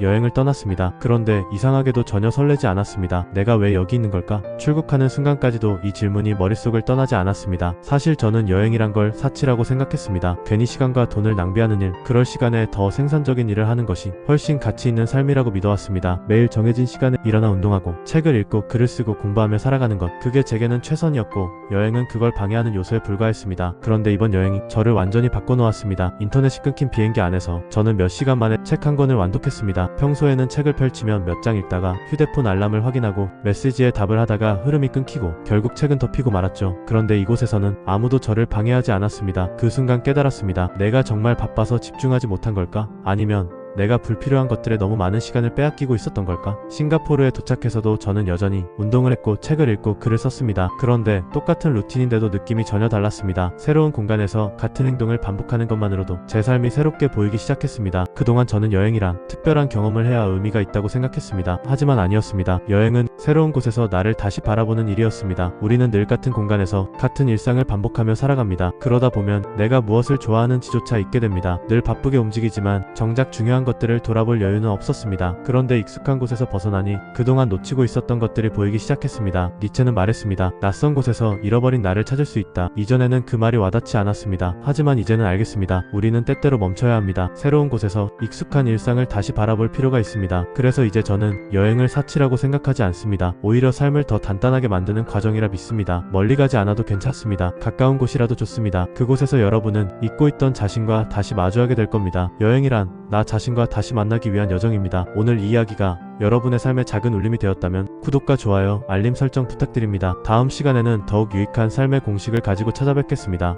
여행을 떠났습니다. 그런데 이상하게도 전혀 설레지 않았습니다. 내가 왜 여기 있는 걸까? 출국하는 순간까지도 이 질문이 머릿속을 떠나지 않았습니다. 사실 저는 여행이란 걸 사치라고 생각했습니다. 괜히 시간과 돈을 낭비하는 일, 그럴 시간에 더 생산적인 일을 하는 것이 훨씬 가치 있는 삶이라고 믿어왔습니다. 매일 정해진 시간에 일어나 운동하고 책을 읽고 글을 쓰고 공부하며 살아가는 것, 그게 제게는 최선이었고 여행은 그걸 방해하는 요소에 불과했습니다. 그런데 이번 여행이 저를 완전히 바꿔놓았습니다. 인터넷이 끊긴 비행기 안에서 저는 몇 시간 만에 책 한 권을 완독했습니다. 평소에는 책을 펼치면 몇 장 읽다가 휴대폰 알람을 확인하고 메시지에 답을 하다가 흐름이 끊기고 결국 책은 덮이고 말았죠. 그런데 이곳에서는 아무도 저를 방해하지 않았습니다. 그 순간 깨달았습니다. 내가 정말 바빠서 집중하지 못한 걸까? 아니면 내가 불필요한 것들에 너무 많은 시간을 빼앗기고 있었던 걸까? 싱가포르에 도착해서도 저는 여전히 운동을 했고 책을 읽고 글을 썼습니다. 그런데 똑같은 루틴인데도 느낌이 전혀 달랐습니다. 새로운 공간에서 같은 행동을 반복하는 것만으로도 제 삶이 새롭게 보이기 시작했습니다. 그동안 저는 여행이란 특별한 경험을 해야 의미가 있다고 생각했습니다. 하지만 아니었습니다. 여행은 새로운 곳에서 나를 다시 바라보는 일이었습니다. 우리는 늘 같은 공간에서 같은 일상을 반복하며 살아갑니다. 그러다 보면 내가 무엇을 좋아하는지조차 잊게 됩니다. 늘 바쁘게 움직이지만 정작 중요한 것들을 돌아볼 여유는 없었습니다. 그런데 익숙한 곳에서 벗어나니 그동안 놓치고 있었던 것들이 보이기 시작했습니다. 니체는 말했습니다. 낯선 곳에서 잃어버린 나를 찾을 수 있다. 이전에는 그 말이 와닿지 않았습니다. 하지만 이제는 알겠습니다. 우리는 때때로 멈춰야 합니다. 새로운 곳에서 익숙한 일상을 다시 바라볼 필요가 있습니다. 그래서 이제 저는 여행을 사치라고 생각하지 않습니다. 오히려 삶을 더 단단하게 만드는 과정이라 믿습니다. 멀리 가지 않아도 괜찮습니다. 가까운 곳이라도 좋습니다. 그곳에서 여러분은 잊고 있던 자신과 다시 마주하게 될 겁니다. 여행이란 나 자신 과 다시 만나기 위한 여정입니다. 오늘 이 이야기가 여러분의 삶에 작은 울림이 되었다면 구독과 좋아요, 알림 설정 부탁드립니다. 다음 시간에는 더욱 유익한 삶의 공식을 가지고 찾아뵙겠습니다.